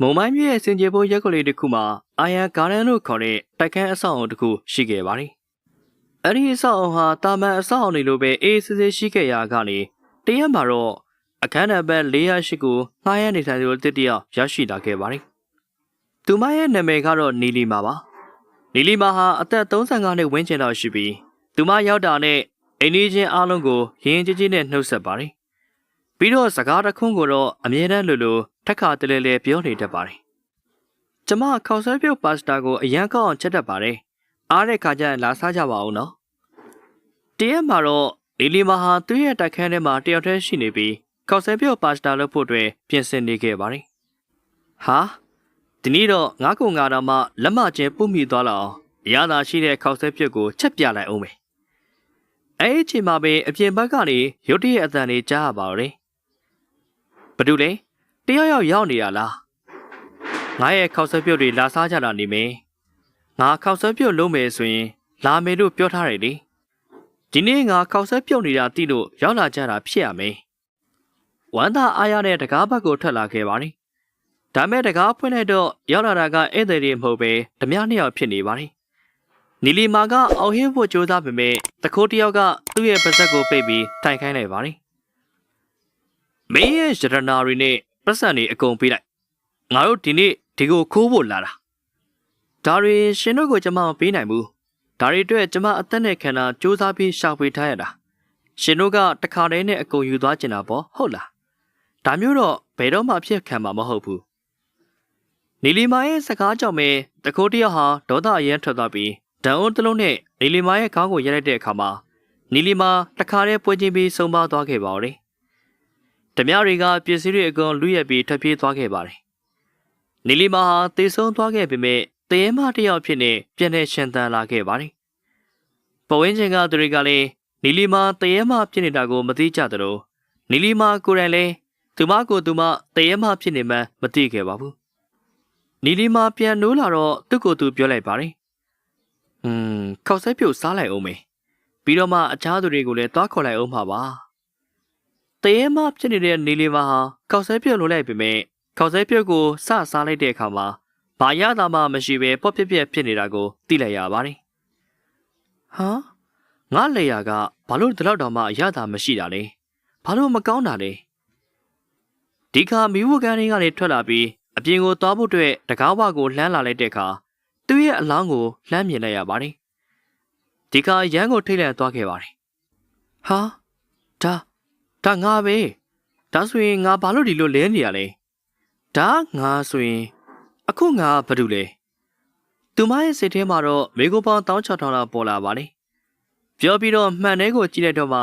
မုံမိုင်းမြို့ရဲ့စင်ကြေဘိုးရက်ကလေးတစ်ခုမှာအာယန်ဂါရန်လို့ခေါ်တဲ့တိုက်ခန်းအဆောက်အုံတစ်ခုရှိခဲ့ပါတယ်။အဲဒီအဆောက်အုံဟာတာမန်အဆောက်အုံတွေလိုပဲအေးစစ်စစ်ရှိခဲ့ရာကနေတရက်မှာတော့အခန်းနံပါတ်408ကိုငှားရမ်းနေထိုင်သူတစ်တယောက်ရရှိလာခဲ့ပါတယ်။သူမရဲ့နာမည်ကတော့နီလီမာပါ။နီလီမာဟာအသက်35နှစ်ဝန်းကျင်လောက်ရှိပြီးသူမရောက်တာနဲ့အိမ်ကြီးချင်းအားလုံးကိုရင်ကြီးကြီးနဲ့နှုတ်ဆက်ပါတယ်။ ပြီးတော့စကားတစ်ခွန်းကိုတော့အမြဲတမ်းလိုလိုထက်ခါတလဲလဲပြောနေတတ်ပါတယ်။ကျမခေါက်ဆွဲပြုတ်ပါစတာကိုအရန်ကောက်အောင်ချက်တတ်ပါတယ်။အားတဲ့ခါကျရင်လာစားကြပါဦးနော်။တရက်မှာတော့လီလီမာဟာသူ့ရဲ့တိုက်ခန်းထဲမှာတယောက်တည်းရှိနေပြီးခေါက်ဆွဲပြုတ်ပါစတာလုပ်ဖို့အတွက်ပြင်ဆင်နေခဲ့ပါတယ်။ဟာဒီနေ့တော့ငါးကုံငါတော်မှလက်မကျင်းပုမိသွားလောက်အောင်အရသာရှိတဲ့ခေါက်ဆွဲပြုတ်ကိုချက်ပြလိုက်အောင်မယ်။အဲ့ဒီအချိန်မှာပဲအပြင်ဘက်ကနေရုတ်တရက်အတန်လေးကြားရပါတော့တယ်။ ဘာလို့လဲ။တယောက်ယောက်ရောက်နေရလား။ငါရဲ့ခေါက်ဆွဲပြုတ်တွေလာစားကြတာနေမယ်။ငါခေါက်ဆွဲပြုတ်လုံးမယ်ဆိုရင် လာမယ်လို့ပြောထားတယ်လေ။ဒီနေ့ငါခေါက်ဆွဲပြုတ်နေတာတိလို့ရောက်လာကြတာဖြစ်ရမယ်။ဝမ်းသာအားရတဲ့တကားဘက်ကိုထွက်လာခဲ့ပါတယ်။ဒါမဲ့တကားဖွင့်လိုက်တော့ရောက်လာတာကဧည့်သည်တွေမဟုတ်ပဲဓမြနှစ်ယောက်ဖြစ်နေပါတယ်။နီလီမာကအော်ဟင်းဖို့ကြိုးစားပေမဲ့တခိုးတစ်ယောက်ကသူ့ရဲ့ပါဇက်ကိုပိတ်ပြီးတိုင်ခိုင်းလိုက်ပါတယ်။ မင်းရဲ့ရတနာတွေနဲ့ပတ်စံတွေအကုန်ပေးလိုက်။ငါတို့ဒီနေ့ဒီကိုခိုးဖို့လာတာ။ဒါတွေရှင်တို့ကိုကျွန်မမပေးနိုင်ဘူး။ဒါတွေအတွက်ကျွန်မအသက်နဲ့ခံတာစူးစမ်းပြီးရှာဖွေထားရတာ။ရှင်တို့ကတခါတည်းနဲ့အကုန်ယူသွားကျင်တာပေါ့ဟုတ်လား။ဒါမျိုးတော့ဘယ်တော့မှဖြစ်ခံမှာမဟုတ်ဘူး။နီလီမာရဲ့စကားကြောင့်ပဲတခိုးတယောက်ဟာဒေါသအရင်ထွက်သွားပြီးဒံအုံးတစ်လုံးနဲ့နီလီမာရဲ့ခေါင်းကိုရိုက်လိုက်တဲ့အခါမှာနီလီမာတခါတည်းပွဲချင်းပြီးဆုံးပါသွားခဲ့ပါတော့။ ဓမြတွေကပစ္စည်းတွေအကုန်လူရက်ပြီးထွက်ပြေးသွားခဲ့ပါတယ်။နီလီမာဟာတေဆုံးသွားခဲ့ပေမဲ့တရေမတစ်ယောက်ဖြစ်နေပြန်နေရှင်သန်လာခဲ့ပါတယ်။ပဝင်းချင်းကသူတွေကလည်းနီလီမာတရေမဖြစ်နေတာကိုမသိကြသလိုနီလီမာကိုယ်တိုင်လည်းသူမကိုသူမတရေမဖြစ်နေမှမသိခဲ့ပါဘူး။နီလီမာပြန်နိုးလာတော့သူ့ကိုယ်သူပြောလိုက်ပါတယ်။อืมခောက်ဆက်ပြုတ်စားလိုက်အောင်မေ။ပြီးတော့မှအခြားသူတွေကိုလည်းသွားခေါ်လိုက်အောင်ပါပါ။ တရေမဖြစ်နေတဲ့နီလီမာဟာခောက်ဆက်ပြုတ်လိုလိုက်ပေမဲ့ခောက်ဆက်ပြုတ်ကိုစစားလိုက်တဲ့အခါမှာဘာရတာမှမရှိဘဲပေါ့ပြက်ပြက်ဖြစ်နေတာကိုသိလိုက်ရပါတယ်။ဟာငါလေယာကဘာလို့ဒီလောက်တောင်မှရတာမရှိတာလဲ။ဘာလို့မကောင်းတာလဲ။ဒီခါမီးဝကန်တွေကနေထွက်လာပြီးအပြင်ကိုသွားဖို့အတွက်တကားဝကိုလှမ်းလာလိုက်တဲ့အခါသူ့ရဲ့အလောင်းကိုလှမ်းမြင်လိုက်ရပါတယ်။ဒီခါရန်ကိုထိတ်လန့်သွားခဲ့ပါတယ်။ဟာဒါ ဒါငါပဲ။ဒါဆိုရင်ငါဘာလို့ဒီလိုလဲနေရလဲ။ဒါငါဆိုရင် အခုငါဘာလုပ်လဲသူမရဲ့စိတ်ထဲမှာတော့မိကိုပေါင်း16000လောက်ပေါ်လာပါလေပြောပြီးတော့မှန်တဲ့ကိုကြည့်လိုက်တော့မှ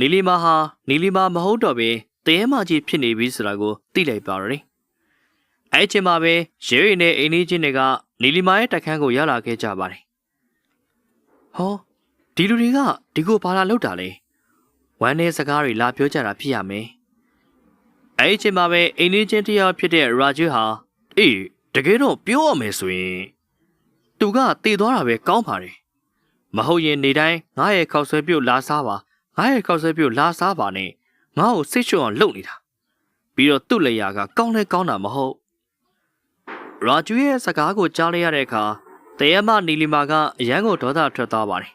နီလီမာဟာနီလီမာမဟုတ်တော့ပဲတရေမကြီးဖြစ်နေပြီဆိုတာကိုသိလိုက်ပါတော့တယ်အဲ့ချိန်မှာပဲရဲရီနဲ့အိမ်လေးချင်းတွေကနီလီမာရဲ့တက်ခန်းကိုရောက်လာခဲ့ကြပါတယ်ဟောဒီလူတွေကဒီကိုဘာလာလောက်တာလဲ ဝမ်းနေစကားတွေလာပြောကြတာဖြစ်ရမယ်အဲ့ချိန်မှာပဲအိမ်လေးချင်းတယောက်ဖြစ်တဲ့ရာဂျူဟာအေးတကယ်တော့ပြောရမယ်ဆိုရင်သူကတည်သွားတာပဲကောင်းပါတယ်မဟုတ်ရင်နေတိုင်းငါရဲ့ခောက်ဆွဲပြုတ်လာစားပါငါရဲ့ခောက်ဆွဲပြုတ်လာစားပါနဲ့ငါ့ကိုစိတ်ချွတ်အောင်လုပ်နေတာပြီးတော့သူ့လက်ရာကကောင်းလဲကောင်းတာမဟုတ်ရာဂျူရဲ့စကားကိုကြားလိုက်ရတဲ့အခါတရမနီလီမာကအရန်ကိုဒေါသထွက်သွားပါတယ်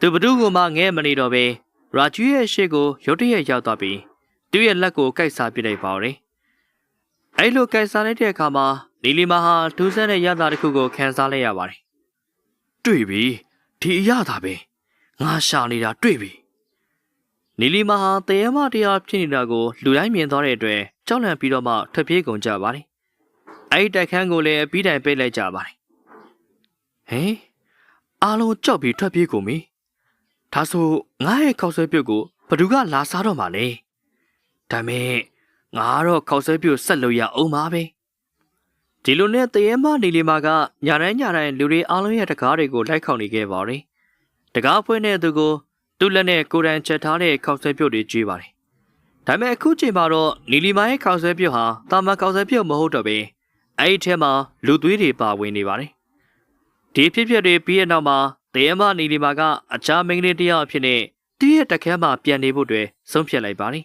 သူဘသူကမှငဲမနေတော့ပဲ ရာဂျူရဲ့ရှေ့ကိုရုတ်တရက်ရောက်သွားပြီးသူ့ရဲ့လက်ကိုကိုက်စားပစ်လိုက်ပါတော့အဲ့လိုကိုက်စားလိုက်တဲ့အခါမှာလီလီမာဟာထူးဆန်းတဲ့ရတာတစ်ခုကိုခံစားလိုက်ရပါတယ်။တွေ့ပြီဒီအရသာပဲငါရှာနေတာတွေ့ပြီ။နီလီမာဟာတရေမတရားဖြစ်နေတာကိုလူတိုင်းမြင်သွားတဲ့အတွက်ကြောက်လန့်ပြီးတော့မှထွက်ပြေးကုန်ကြပါတယ်။အဲ့ဒီတိုက်ခန်းကိုလည်းပြီးတိုင်ပိတ်လိုက်ကြပါတယ်။ဟင်အားလုံးကြောက်ပြီးထွက်ပြေးကုန်ပြီ။ ဒါဆိုငါရဲ့ခောက်ဆွဲပြုတ်ကိုဘသူကလာစားတော့မှလဲ။ဒါမဲ့ငါကတော့ခောက်ဆွဲပြုတ်ဆက်လို့ရအောင်ပါပဲ။ဒီလိုနဲ့တရေမနေလီမာကညာတိုင်းညာတိုင်းလူတွေအားလုံးရဲ့တကားတွေကိုလိုက်ခေါင်နေခဲ့ပါတယ်။တကားဖွင့်တဲ့သူကိုသူ့လက်နဲ့ကိုယ်တိုင်ချက်ထားတဲ့ခောက်ဆွဲပြုတ်တွေကျွေးပါတယ်။ဒါပေမဲ့အခုချိန်မှာတော့နီလီမာရဲ့ခောက်ဆွဲပြုတ်ဟာတာမန်ခောက်ဆွဲပြုတ်မဟုတ်တော့ပဲအဲ့ဒီထဲမှာလူသွေးတွေပါဝင်နေပါတယ်။ဒီဖြစ်ဖြစ်တွေပြီးတဲ့နောက်မှာ တရေမနီလီမာကအခြားမိန်းကလေးတစ်ယောက်အဖြစ်နဲ့သူ့ရဲ့တခန်းမှာပြန်နေဖို့အတွက်ဆုံးဖြတ်လိုက်ပါတယ်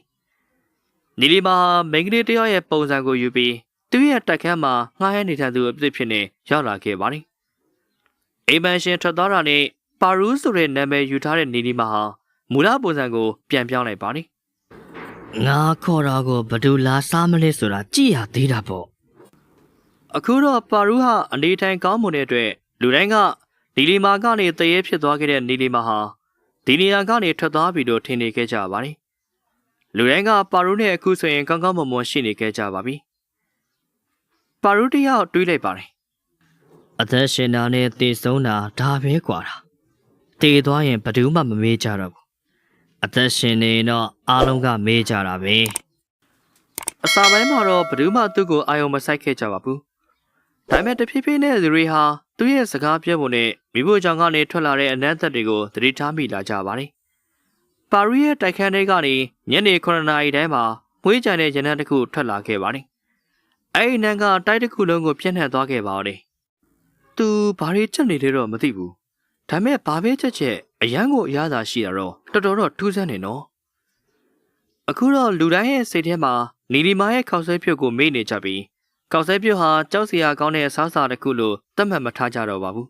။နီလီမာမိန်းကလေးတစ်ယောက်ရဲ့ပုံစံကိုယူပြီးသူ့ရဲ့တိုက်ခန်းမှာငှားရမ်းနေထိုင်သူအဖြစ်ဖြစ်နေရောက်လာခဲ့ပါတယ်။အိမ်မန်ရှင်ထွက်သွားတာနဲ့ပါရူးဆိုတဲ့နာမည်ယူထားတဲ့နီနီမာဟာမူလပုံစံကိုပြန်ပြောင်းလိုက်ပါတယ်ငါခေါ်တော့ကိုဘယ်သူလာစားမလဲဆိုတာကြည့်ရသေးတာပေါ့။အခုတော့ပါရူးဟာအနေထိုင်ကောင်းမွန်တဲ့အတွက်လူတိုင်းက နီလီမာကနေတရေဖြစ်သွားခဲ့တဲ့နီလီမာဟာဒီနေရာကနေထွက်သွားပြီလို့ထင်နေခဲ့ကြပါတယ်။လူတိုင်းကပါရုနဲ့အခုဆိုရင်ကောင်းကောင်းမွန်မွန်ရှိနေခဲ့ကြပါပြီ။ပါရုတယောက်တွေးလိုက်ပါတယ်။အသက်ရှင်တာနဲ့တည်ဆုံးတာဒါပဲကွာတာ။တည်သွားရင်ဘယ်သူမှမမေးကြတော့ဘူး။အသက်ရှင်နေတော့အားလုံးကမေးကြတာပဲ။အစာပိုင်းမှာတော့ဘယ်သူမှသူ့ကိုအာရုံမစိုက်ခဲ့ကြပါဘူး ဒါပေမဲ့တဖြည်းဖြည်းနဲ့လူတွေဟာသူ့ရဲ့စကားပြောပုံနဲ့မိဖို့ကြောင့်ကနေထွက်လာတဲ့အနက်သက်တွေကိုသတိထားမိလာကြပါတယ်။ပါရီရဲ့တိုက်ခန်းထဲကနေညနေ9နာရီတိုင်းမှာမွေးကြံတဲ့ရနံတစ်ခုထွက်လာခဲ့ပါတယ်။အဲ့ဒီနံကတိုက်တစ်ခုလုံးကိုပြန့်နှံ့သွားခဲ့ပါတော့။သူဘာတွေချက်နေလဲတော့မသိဘူး။ဒါပေမဲ့ဘာပဲချက်ချက်အရန်ကိုအရသာရှိတာတော့တော်တော်တော့ထူးဆန်းနေနော်။အခုတော့လူတိုင်းရဲ့စိတ်ထဲမှာနီလီမာရဲ့ခောက်ဆွဲပြုတ်ကိုမေ့နေကြပြီး ခောက်ဆွဲပြုတ်ဟာကြောက်စရာကောင်းတဲ့အစားအစာတစ်ခုလို့သတ်မှတ်မထားကြတော့ပါဘူး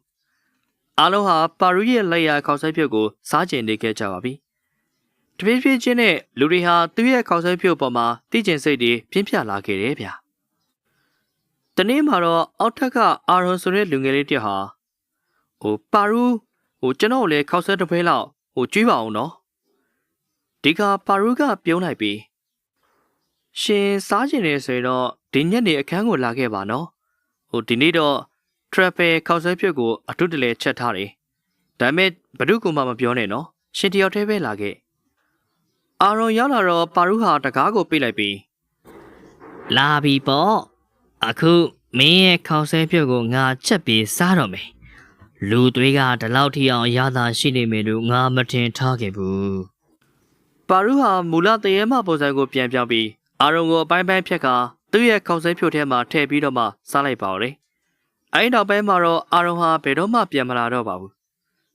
။အားလုံးဟာပါရူရဲ့လက်ရခောက်ဆွဲပြုတ်ကိုစားကျင်နေခဲ့ကြပါပြီ။တပြေးပြေးချင်းနဲ့လူတွေဟာသူ့ရဲ့ခောက်ဆွဲပြုတ်ပေါ်မှာတိကျင်စိတ်တွေပြင်းပြလာခဲ့တယ်ဗျာ။တနေ့မှာတော့အောက်ထက်ကအာရွန်ဆိုတဲ့လူငယ်လေးတစ်ယောက်ဟာဟိုပါရူဟိုကျွန်တော်ကိုလည်းခောက်ဆွဲတစ်ဖွဲလောက်ဟိုကျွေးပါအောင်နော်။ဒီကပါရူကပြုံးလိုက်ပြီး ရှင်စားကျင်နေဆိုရင်တော့ဒီညနေအခန်းကိုလာခဲ့ပါနော်ဟိုဒီနေ့တော့ travel ခောက်ဆွဲပြုတ်ကိုအထုတလဲချက်ထားတယ်ဒါပေမဲ့ဘ누구မှမပြောနဲ့နော်ရှင်တယောက်တည်းပဲလာခဲ့အာရွန်ရောက်လာတော့ပါရူဟာတကားကိုပိတ်လိုက်ပြီးလာပြီပေါ့အခုမင်းရဲ့ခေါင်းဆဲပြုတ်ကိုငါချက်ပြီးစားတော့မယ်လူသွေးကဒီလောက်ထိအောင်ရတာရှိနေမယ်လို့ငါမထင်ထားခဲ့ဘူးပါရူဟာမူလတရေမပုံစံကိုပြန်ပြောင်းပြီး အာရုံကိုအပိုင်းပိုင်းဖြက်ကသူ့ရဲ့ခေါင်းဆဲဖြိုထဲမှာထည့်ပြီးတော့မှစားလိုက်ပါတော့။အဲဒီနောက်ပိုင်းမှာတော့အာရုံဟာဘယ်တော့မှပြန်မလာတော့ပါဘူး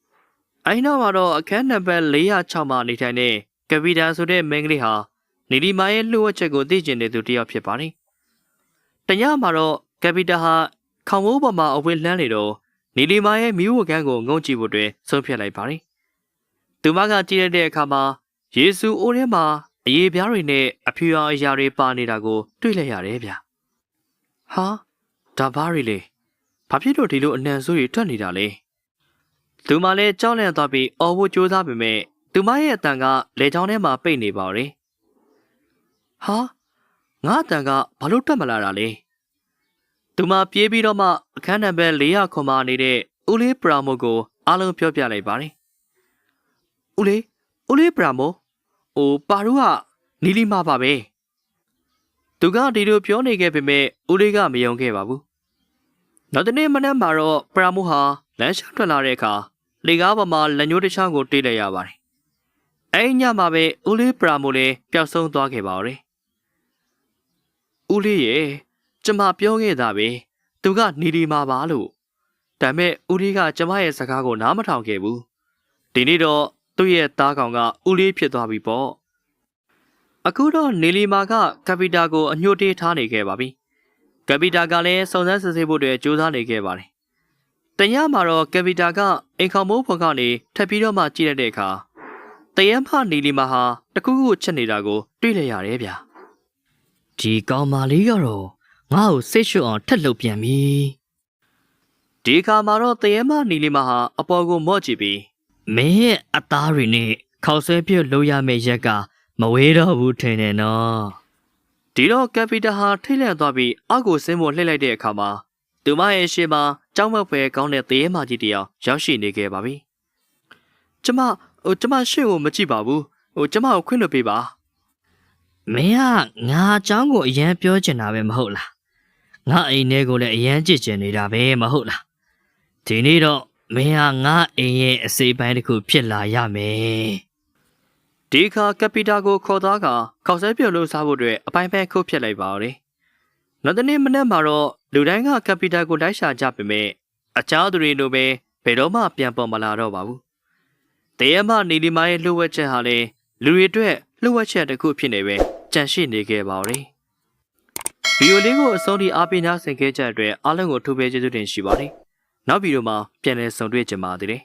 ။အဲဒီနောက်မှာတော့အခန်းနံပါတ်406မှာနေထိုင်တဲ့ကပီတာဆိုတဲ့မိန်းကလေးဟာနီလီမာရဲ့လှုပ်ဝက်ချက်ကိုသိကျင်နေသူတစ်ယောက်ဖြစ်ပါတယ်။တညမှာတော့ကပီတာဟာခေါင်းမိုးပေါ်မှာအဝတ်လှမ်းနေတော့နီလီမာရဲ့မိဝကန်းကိုငုံကြည့်ဖို့အတွက်ဆုံးဖြတ်လိုက်ပါတယ်။သူမကကြည့်ရတဲ့အခါမှာယေရှုအိုးထဲမှာ အရေးပြားတွေနဲ့အဖြူရောင်အရာတွေပါနေတာကို တွေ့လိုက်ရတယ်ဗျ။ဟာဒါဘာတွေလဲ။ဘာဖြစ်လို့ဒီလိုအနံဆိုးတွေထွက်နေတာလဲ။သူမလည်းကြောက်လန့်သွားပြီးအော်ဖို့ကြိုးစားပေမဲ့သူမရဲ့အတန်ကလေချောင်းထဲမှာပိတ်နေပါတော့။ဟာငါအတန်ကဘာလို့တက်မလာတာလဲ။သူမပြေးပြီးတော့မှအခန်းနံပါတ်400ခွန်မှာနေတဲ့ဦးလေးပရာမိုကိုအားလုံးပြောပြလိုက်ပါတယ်။ဦးလေးဦးလေးပရာမို။ အိုပါရူကနီလီမာပါပဲ။သူကဒီလိုပြောနေခဲ့ပေမဲ့ဦးလေးကမယုံခဲ့ပါဘူး။နောက်တနေ့မနက်မှာတော့ပရာမိုဟာလမ်းလျှောက်ထွက်လာတဲ့အခါလေကားပေါ်မှာလက်ညှိုးတစ်ချောင်းကိုတေးလိုက်ရပါတယ်။အဲဒီညမှာပဲဦးလေးပရာမိုလည်းပျောက်ဆုံးသွားခဲ့ပါတော့တယ်။ဦးလေးရဲ့ကျမပြောခဲ့တာပဲ။သူကနီလီမာပါလို့။ဒါပေမဲ့ဦးလေးကကျမရဲ့စကားကိုနားမထောင်ခဲ့ဘူး။ဒီနေ့တော့ သူ့ရဲ့သားကောင်ကဦးလေးဖြစ်သွားပြီပေါ့အခုတော့နေလီမာကကပီတာကိုအညှို့တေးထားနေခဲ့ပါပြီကပီတာကလည်းစုံစမ်းစစ်ဆေးဖို့အတွက်ကြိုးစားနေခဲ့ပါတယ်တညမှာတော့ကပီတာကအိမ်ခေါမိုးဖော်ကနေထပ်ပြီးတော့မှကြည့်ရတဲ့အခါတယမ်းဖနေလီမာဟာတခုခုချက်နေတာကို တွေ့လိုက်ရတယ်ဗျာဒီကောင်မလေးကတော့ငါ့ကိုစိတ်ရှုပ်အောင်ထက်လုပ်ပြန်ပြီဒီအခါမှာတော့တယမ်းမနေလီမာဟာအပေါ်ကိုမော့ကြည့်ပြီး မင်းရဲ့အသားတွေနဲ့ခေါက်ဆွဲပြုတ်လို့ရမယ့်ရက်ကမဝေးတော့ဘူးထင်တယ်နော်ဒီတော့ကပီတာဟာထိတ်လန့်သွားပြီးအောက်ကိုဆင်းဖို့လှည့်လိုက်တဲ့အခါမှာသူမရဲ့ရှေ့မှာကြောက်မက်ဖွယ်ကောင်းတဲ့သေရမကြီးတစ်ယောက်ရောက်ရှိနေခဲ့ပါပြီ။ကျမဟိုကျမရှေ့ကိုမကြည့်ပါဘူး။ဟိုကျမကိုခွင့်လွှတ်ပေးပါမင်းကငါအကြောင်းကိုအရန်ပြောချင်တာပဲမဟုတ်လားငါအိမ်ထဲကိုလည်းအရန်ကြည့်ချင်နေတာပဲမဟုတ်လားဒီနေ့တော့ မင်းဟာငါအိမ်ရဲ့အစိပ်ပိုင်းတစ်ခုဖြစ်လာရမယ်။ဒီအခါကပီတာကိုခေါ်သွားကခေါက်ဆဲပြုတ်လို့စားဖို့အတွက်အပိုင်းပိုင်းခုတ်ဖြစ်လိုက်ပါတော့။နောက်တနေ့မနက်မှာတော့လူတိုင်းကကပီတာကိုလိုက်ရှာကြပေမဲ့အခြားသူတွေလိုပဲဘယ်တော့မှပြန်ပေါ်မလာတော့ပါဘူး။သေရမနေလီမာရဲ့လှုပ်ဝက်ချက်ဟာလည်းလူတွေအတွက်လှုပ်ဝက်ချက်တစ်ခုဖြစ်နေပဲကြန့်ရှိနေခဲ့ပါတော့။ဗီဒီယိုလေးကိုအဆုံးထိအားပေးနာဆင်ခဲ့ကြတဲ့အတွက်အားလုံးကိုထိုးပေးကျေးဇူးတင်ရှိပါတယ် နောက်ဗီဒီယိုမှာပြန်လည်ဆုံတွေ့ကြပါသေးတယ်